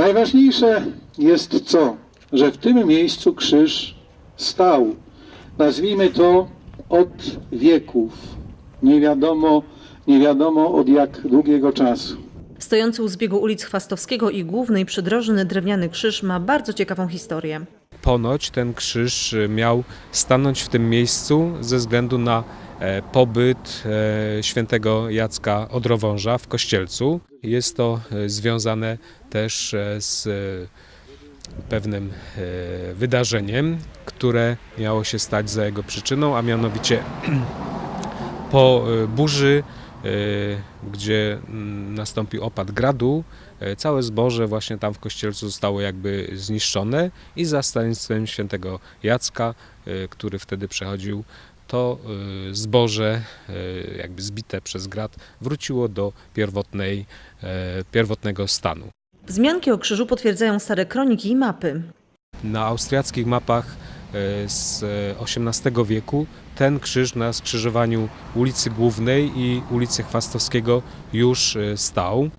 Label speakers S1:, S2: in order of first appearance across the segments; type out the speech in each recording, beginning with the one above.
S1: Najważniejsze jest co? Że w tym miejscu krzyż stał. Nazwijmy to od wieków. Nie wiadomo, nie wiadomo od jak długiego czasu.
S2: Stojący u zbiegu ulic Chwastowskiego i Głównej przydrożny drewniany krzyż ma bardzo ciekawą historię.
S3: Ponoć ten krzyż e, miał stanąć w tym miejscu ze względu na e, pobyt e, świętego Jacka Odrowąża w Kościelcu. Jest to związane też z pewnym wydarzeniem, które miało się stać za jego przyczyną, a mianowicie po burzy, gdzie mm, nastąpił opad gradu, e, całe zboże właśnie tam w kościelcu zostało jakby zniszczone i za stanowiskiem świętego Jacka, e, który wtedy przechodził, to zboże jakby zbite przez grad wróciło do pierwotnej, pierwotnego stanu.
S2: Wzmianki o krzyżu potwierdzają stare kroniki i mapy.
S3: Na austriackich mapach z XVIII wieku ten krzyż na skrzyżowaniu ulicy Głównej i ulicy Chwastowskiego już e, stał.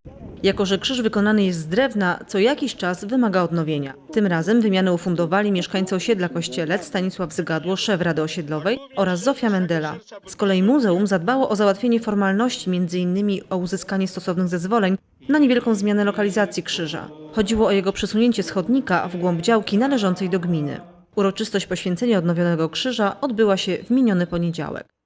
S2: Jako, że krzyż wykonany jest z drewna, co jakiś czas wymaga odnowienia. Tym razem wymianę ufundowali mieszkańcy osiedla Kościelec Stanisław Zygadło, szef Rady Osiedlowej oraz Zofia Mendela. Z kolei muzeum zadbało o załatwienie formalności, m.in. o uzyskanie stosownych zezwoleń na niewielką zmianę lokalizacji krzyża. Chodziło o jego przesunięcie z chodnika w głąb działki należącej do gminy. Uroczystość poświęcenia odnowionego krzyża odbyła się w miniony poniedziałek.